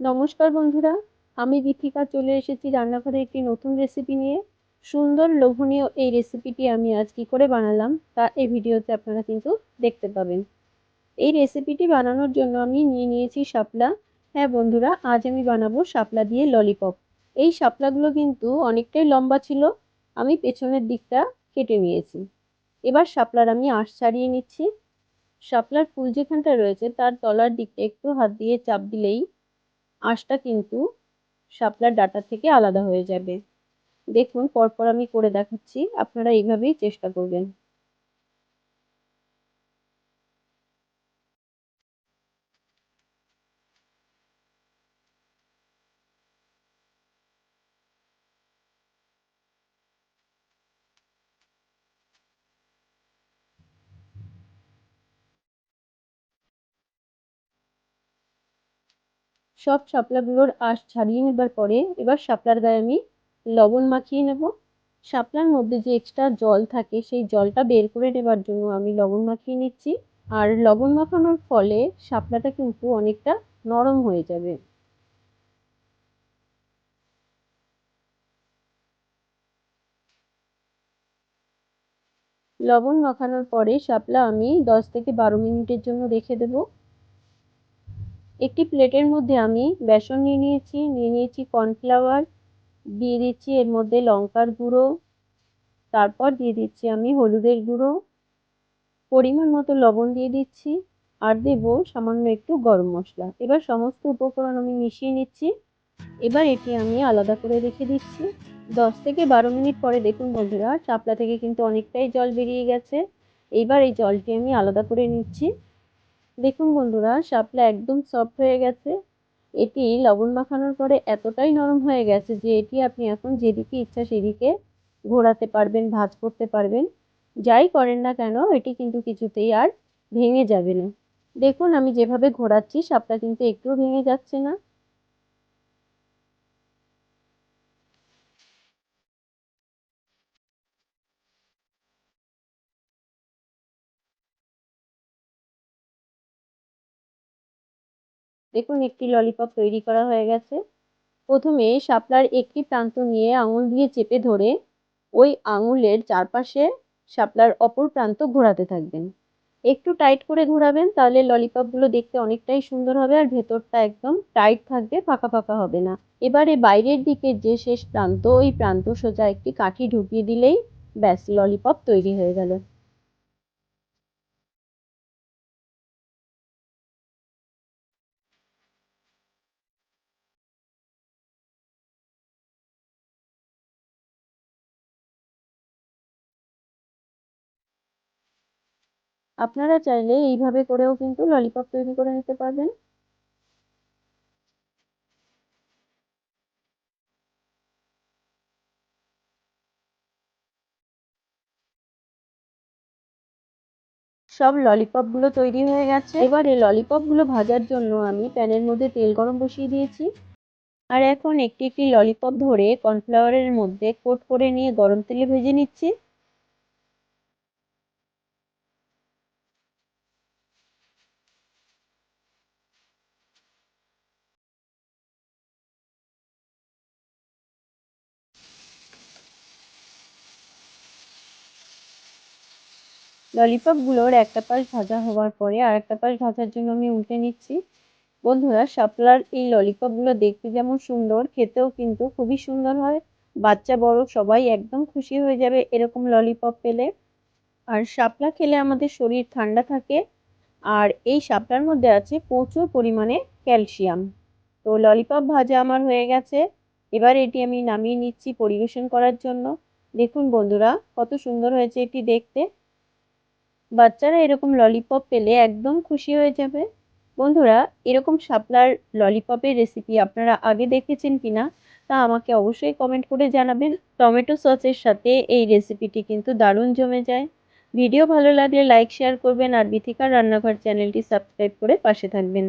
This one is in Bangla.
নমস্কার বন্ধুরা, আমি দীপিকা চলে এসেছি রান্নাঘরে একটি নতুন রেসিপি নিয়ে। সুন্দর, লোভনীয় এই রেসিপিটি আমি আজ কী করে বানালাম, তা এই ভিডিওতে আপনারা কিন্তু দেখতে পাবেন। এই রেসিপিটি বানানোর জন্য আমি নিয়ে নিয়েছি শাপলা। হ্যাঁ বন্ধুরা, আজ আমি বানাবো শাপলা দিয়ে ললিপপ এই শাপলাগুলো কিন্তু অনেকটাই লম্বা ছিল, আমি পেছনের দিকটা কেটে নিয়েছি। এবার শাপলার আমি আঁশ ছাড়িয়ে নিচ্ছি। শাপলার ফুল যেখানটা রয়েছে, তার তলার দিকটা একটু হাত দিয়ে চাপ দিলেই আঁশটা কিন্তু শাপলার ডাটা থেকে আলাদা হয়ে যাবে। দেখুন, পরপর আমি করে দেখাচ্ছি। আপনারা এইভাবেই চেষ্টা করবেন। সব শাপলাগুলোর আঁশ ছাড়িয়ে নেবার পরে এবার শাপলার গায়ে আমি লবণ মাখিয়ে নেব। শাপলার মধ্যে যে এক্সট্রা জল থাকে, সেই জলটা বের করে নেবার জন্য আমি লবণ মাখিয়ে নিচ্ছি। আর লবণ মাখানোর ফলে শাপলাটা কিন্তু অনেকটা নরম হয়ে যাবে। লবণ মাখানোর পরে শাপলা আমি দশ থেকে বারো মিনিটের জন্য রেখে দেবো। একটি প্লেটের মধ্যে আমি বেসন নিয়ে নিয়েছি নিয়ে নিয়েছি কর্নফ্লাওয়ার, দিয়ে দিচ্ছি এর মধ্যে লঙ্কার গুঁড়ো, তারপর দিয়ে দিচ্ছি আমি হলুদের গুঁড়ো, পরিমাণ মতো লবণ দিয়ে দিচ্ছি, আর দেব সামান্য একটু গরম মশলা। এবার সমস্ত উপকরণ আমি মিশিয়ে নিচ্ছি, এবার এটি আমি আলাদা করে রেখে দিচ্ছি। দশ থেকে বারো মিনিট পরে দেখুন বন্ধুরা, চাপলা থেকে কিন্তু অনেকটাই জল বেরিয়ে গেছে। এইবার এই জলটি আমি আলাদা করে নিচ্ছি। দেখুন বন্ধুরা, শাপলা একদম সফট হয়ে গেছে। এটি লবণ মাখানোর পরে এতটাই নরম হয়ে গেছে যে এটি আপনি এখন যেদিকে ইচ্ছা সেদিকে ঘোরাতে পারবেন, ভাজ করতে পারবেন। যাই করেন না কেন, এটি কিন্তু কিছুতেই আর ভেঙে যাবে না। দেখুন আমি যেভাবে ঘোরাচ্ছি সাপটা কিন্তু একটুও ভেঙে যাচ্ছে না। দেখুন, একটি ললিপপ তৈরি করা হয়ে গেছে। প্রথমে শাপলার একটি প্রান্ত নিয়ে আঙুল দিয়ে চেপে ধরে ওই আঙুলের চারপাশে শাপলার অপর প্রান্ত ঘোরাতে থাকবেন। একটু টাইট করে ঘোরাবেন, তাহলে ললিপপগুলো দেখতে অনেকটাই সুন্দর হবে আর ভেতরটা একদম টাইট থাকবে, ফাঁকা ফাঁকা হবে না। এবারে বাইরের দিকে যে শেষ প্রান্ত, ওই প্রান্ত সোজা একটি কাঠি ঢুকিয়ে দিলেই ব্যাস ললিপপ তৈরি হয়ে গেল। আপনারা চাইলে এইভাবে করেও কিন্তু ললিপপ তৈরি করে নিতে পারবেন। সব ললিপপগুলো তৈরি হয়ে গেছে। এবারে ললিপপগুলো ভাজার জন্য আমি প্যানের মধ্যে তেল গরম বসিয়ে দিয়েছি। আর এখন একটি একটি ললিপপ ধরে কর্নফ্লাওয়ারের মধ্যে কোট করে নিয়ে গরম তেলে ভেজে নিচ্ছি। ললিপপগুলোর একটা পাশ ভাজা হওয়ার পরে আর একটা পাশ ভাজার জন্য আমি উল্টে নিচ্ছি। বন্ধুরা, শাপলার এই ললিপপগুলো দেখতে যেমন সুন্দর, খেতেও কিন্তু খুবই সুন্দর হয়। বাচ্চা, বড় সবাই একদম খুশি হয়ে যাবে এরকম ললিপপ পেলে। আর শাপলা খেলে আমাদের শরীর ঠান্ডা থাকে আর এই শাপলার মধ্যে আছে প্রচুর পরিমাণে ক্যালসিয়াম। তো ললিপপ ভাজা আমার হয়ে গেছে। এবার এটি আমি নামিয়ে নিচ্ছি পরিবেশন করার জন্য। দেখুন বন্ধুরা, কত সুন্দর হয়েছে এটি দেখতে। বাচ্চারা এরকম ললিপপ পেলে একদম খুশি হয়ে যাবে। বন্ধুরা, এরকম শাপলার ললিপপের রেসিপি আপনারা আগে দেখেছেন কিনা তা আমাকে অবশ্যই কমেন্ট করে জানাবেন। টমেটো সসের সাথে এই রেসিপিটি কিন্তু দারুণ জমে যায়। ভিডিও ভালো লাগলে লাইক শেয়ার করবেন আর বিথিকার রান্নাঘর চ্যানেলটি সাবস্ক্রাইব করে পাশে থাকবেন।